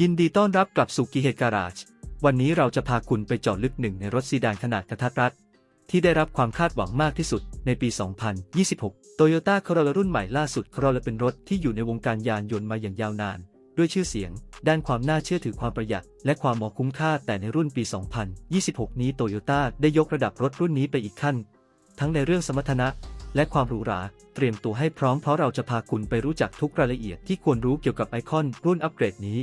ยินดีต้อนรับกลับสู่กีเฮดการาจวันนี้เราจะพาคุณไปเจาะลึกหนึ่งในรถซีดานขนาดกระทัดรัด ที่ได้รับความคาดหวังมากที่สุดในปี 2026 Toyota Corolla รุ่นใหม่ล่าสุด Corolla เป็นรถที่อยู่ในวงการยานยนต์มาอย่างยาวนาน ด้วยชื่อเสียง ด้านความน่าเชื่อถือความประหยัด และความเหมาะคุ้มค่าแต่ในรุ่นปี 2026 นี้ Toyota ได้ยกระดับรถรุ่นนี้ไปอีกขั้น ทั้งในเรื่องสมรรถนะ และความหรูหราเตรียมตัวให้พร้อมเพราะเราจะพาคุณไปรู้จักทุกรายละเอียดที่ควรรู้เกี่ยวกับไอคอนรุ่นอัปเกรดนี้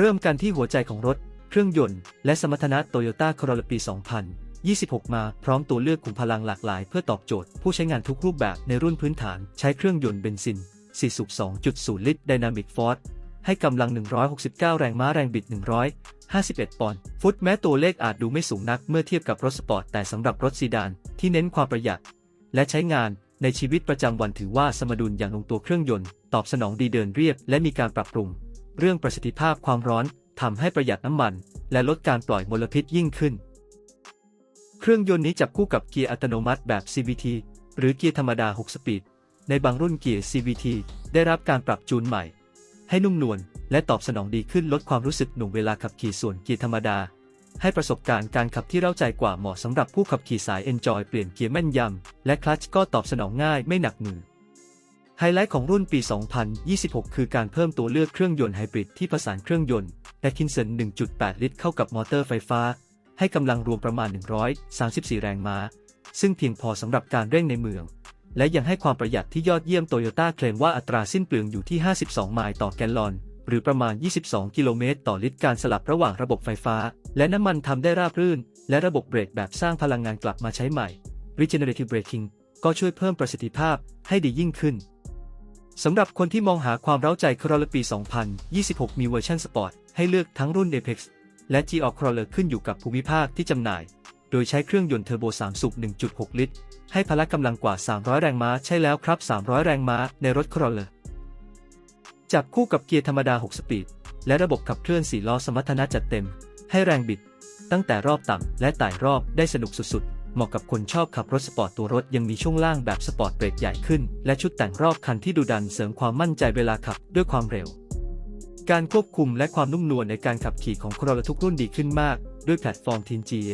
เริ่มกันที่หัวใจของรถ เครื่องยนต์ และสมรรถนะ Toyota Corolla ปี 2026 มาพร้อมตัวเลือกขุมพลังหลากหลาย เพื่อตอบโจทย์ ผู้ใช้งานทุกรูปแบบในรุ่นพื้นฐานใช้เครื่องยนต์เบนซิน4สูบ2.0 ลิตร Dynamic Force ให้กำลัง 169 แรงม้าแรงบิด 151 ปอนด์ฟุตแม้ตัวเลขอาจดูไม่สูงนักเมื่อเทียบกับรถสปอร์ตแต่สำหรับรถซีดานที่เน้นความประหยัด และใช้งานในชีวิตประจำวันถือว่าสมดุลอย่างลงตัวเครื่องยนต์ ตอบสนองดีเดินเรียบ และมีการปรับปรุง เรื่องประสิทธิภาพความร้อนทำให้ประหยัดน้ำมัน และลดการปล่อยมลพิษยิ่งขึ้น เครื่องยนต์นี้จับคู่กับเกียร์อัตโนมัติแบบ CVT หรือเกียร์ธรรมดา 6 สปีด ในบางรุ่นเกียร์ CVT ได้รับการปรับจูนใหม่ ให้นุ่มนวลและตอบสนองดีขึ้นลดความรู้สึกหน่วงเวลาขับขี่ส่วนเกียร์ธรรมดา ให้ประสบการณ์การขับที่เร้าใจกว่าเหมาะสำหรับผู้ขับขี่สาย Enjoy เปลี่ยนเกียร์แม่นยำและคลัตช์ก็ตอบสนองง่ายไม่หนักมือ ไฮไลท์ของรุ่นปี 2026 คือการเพิ่มตัวเลือกเครื่องยนต์ไฮบริดที่ผสานเครื่องยนต์ Atkinson 1.8 ลิตรเข้ากับมอเตอร์ไฟฟ้า ให้กำลังรวมประมาณ 134 แรงม้า ซึ่งเพียงพอสำหรับการเร่งในเมือง และยังให้ความประหยัดที่ยอดเยี่ยมโตโยต้าเคลมว่าอัตราสิ้นเปลืองอยู่ที่ 52 ไมล์ต่อแกลลอน หรือประมาณ 22 กิโลเมตรต่อลิตรการสลับระหว่างระบบไฟฟ้า และน้ำมันทำได้ราบรื่น และระบบเบรกแบบสร้างพลังงานกลับมาใช้ใหม่ Regenerative Braking ก็ช่วยเพิ่มประสิทธิภาพให้ดียิ่งขึ้น สำหรับคนที่มองหาความเร้าใจ Corolla ปี 2026 มีเวอร์ชันสปอร์ต ให้เลือกทั้งรุ่น Apex และ G All Corolla ขึ้นอยู่กับภูมิภาคที่จำหน่าย โดยใช้เครื่องยนต์เทอร์โบ3สูบ 1.6 ลิตร ให้พละกำลังกว่า 300 แรงม้า ใช่แล้วครับ 300 แรงม้าในรถ Corolla จับคู่กับเกียร์ธรรมดา 6 สปีด และระบบขับเคลื่อน 4 ล้อสมรรถนะจัดเต็ม ให้แรงบิด ตั้งแต่รอบต่ำและไต่รอบได้สนุกสุดๆ เหมาะกับคนชอบขับรถสปอร์ตตัวรถยังมีช่วงล่างแบบสปอร์ตเบรกใหญ่ขึ้น และชุดแต่งรอบคันที่ดูดันเสริมความมั่นใจเวลาขับด้วยความเร็ว การควบคุมและความนุ่มนวลในการขับขี่ของ Corolla ทุกรุ่นดีขึ้นมาก ด้วยแพลตฟอร์ม TNGA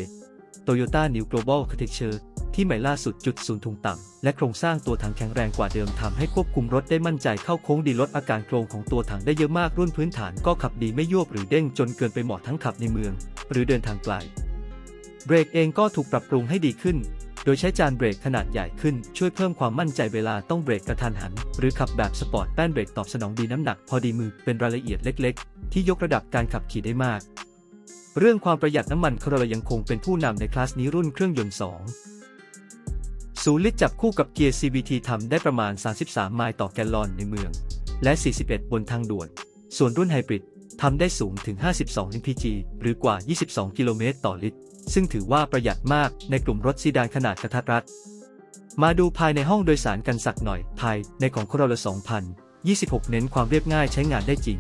Toyota New Global Architecture ที่ใหม่ล่าสุดจุดศูนย์ทุงต่ำและโครงสร้างตัวถังแข็งแรงกว่าเดิมทำให้ควบคุมรถได้มั่นใจเข้าโค้งดีลดอาการโครงของตัวถังได้เยอะมากรุ่นพื้นฐานก็ขับดีไม่ยวบหรือเด้งจนเกินไปเหมาะทั้งขับในเมือง หรือเดินทางไกล เบรกเองก็ถูกปรับปรุงให้ดีขึ้น โดยใช้จานเบรกขนาดใหญ่ขึ้น ช่วยเพิ่มความมั่นใจเวลาต้องเบรกกระทันหัน หรือขับแบบสปอร์ตแป้นเบรกตอบสนองดีน้ำหนักพอดีมือเป็นรายละเอียดเล็ก ๆ ที่ยกระดับการขับขี่ได้มาก เรื่องความประหยัดน้ำมันคโรลยังคงเป็นผู้นำในคลาสนี้รุ่นเครื่องยนต์ 2ศูนย์ลิตรจับคู่กับเกียร์ CVT ทำได้ประมาณ 33 ไมล์ต่อแกลลอนในเมือง และ 41 บนทางด่วน ส่วนรุ่นไฮบริด ทำได้สูงถึง 52 mpg หรือกว่า 22 กิโลเมตรต่อลิตร ซึ่งถือว่าประหยัดมากในกลุ่มรถซีดานขนาดกระทัดรัด มาดูภายในห้องโดยสารกันสักหน่อย ภายในของคุโรรุ2026 เน้นความเรียบง่ายใช้งานได้จริง